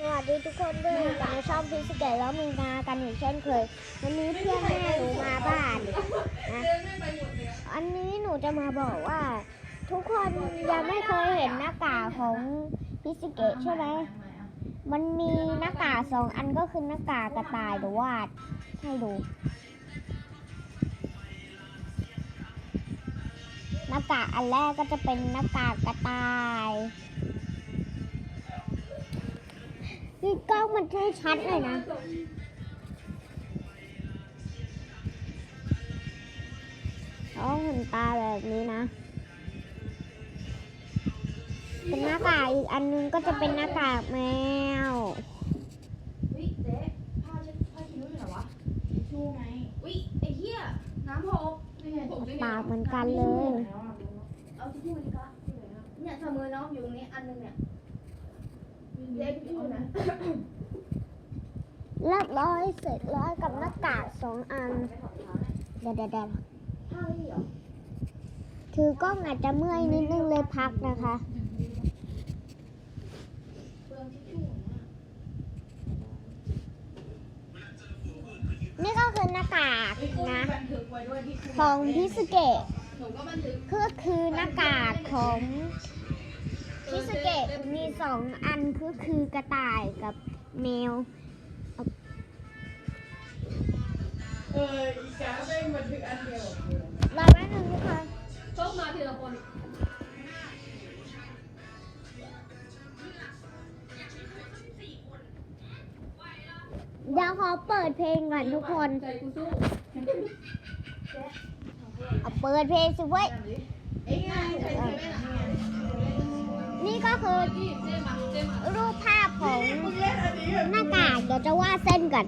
สวัสดีทุกคนด้วยกันในช่องพิสเกตแล้วมีนากันอีกเช่นเคย วันนี้เพื่อนแม่หนูมาบ้านนะอันนี้หนูจะมาบอกว่า ทุกคนยังไม่เคยเห็นหน้ากากของพิสเกตใช่ไหมมันมีหน้ากากสองอันก็คือหน้ากากกระต่ายหรือว่าให้ดูหน้ากากอันแรกก็จะเป็นหน้ากากกระต่าย นี่กล้องมันให้ชัดเลยนะต้องเห็นตาแบบนี้นะ เป็นหน้ากากอีกอันนึงก็จะเป็นหน้ากากแมววิเจ๊ผ้าเช็ดผ้าคีริ้วอยู่ไหนวะทิชชู่ไงวิไอ้เหี้ยน้ำหกไม่ไงผมปากเหมือนกันเลย เอาทิชชู่มาดิกะเนี่ยทำมือน้องอยู่ตรงนี้อันนึงเนี่ย เจ๊ทิชชู่นะเรียบร้อยเสร็จแล้วกับหน้ากากสองอันเดี๋ยวเดี๋ยวเดี๋ยวผ้าไม่มีเหรอถือกล้องอาจจะเมื่อยนิดนึงเลยพักนะคะเปลืองทิชชู่อย่างเงี้ยนี่ก็คือหน้ากากนะบันทึกไว้ด้วยที่ของพิสเกะหนูก็บันทึกก็คือหน้ากากของ พิสเกะมีสองอันก็คือกระต่ายกับแมว เอออีกาแม่งบันทึกอันเดียว รอแป๊บนึงทุกคน ต้องมาทีละคนเดี๋ยวขอเปิดเพลงก่อนทุกคน ใจกูสู้เอาเปิดเพลงสิเว้ย เอ้ยไงใส่เซเว่นอะ นี่ก็คือรูปภาพของหน้ากากเดี๋ยวจะวาดเส้นก่อน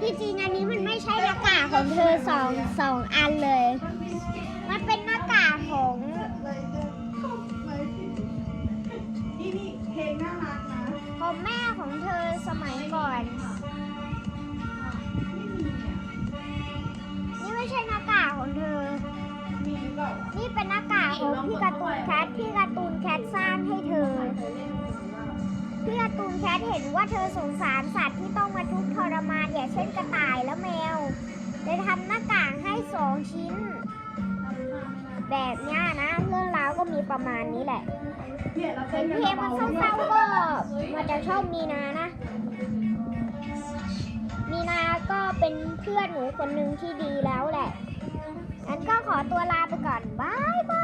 ที่จริงอันนี้มันไม่ใช่หน้ากากของเธอสองสองอันเลย น่ารักนะของแม่ของเธอสมัยก่อนนี่ไม่ใช่หน้ากากของเธอ มีหรือเปล่านี่เป็นหน้ากากของพี่การ์ตูนแคทพี่การ์ตูนแคทสร้างให้เธอพี่การ์ตูนแคทเห็นว่าเธอสงสารสัตว์ที่ต้องมาทุกข์ทรมานอย่างเช่นกระต่ายและแมวเลยทำหน้ากากให้สองชิ้น แบบเนี้ยนะ เรื่องราวก็มีประมาณนี้แหละเนี่ย เห็นเพลงมันเศร้าๆก็มันจะชอบมีนานะ มีนาก็เป็นเพื่อนหนูคนหนึ่งที่ดีแล้วแหละงั้นก็ขอตัวลาไปก่อนบายบาย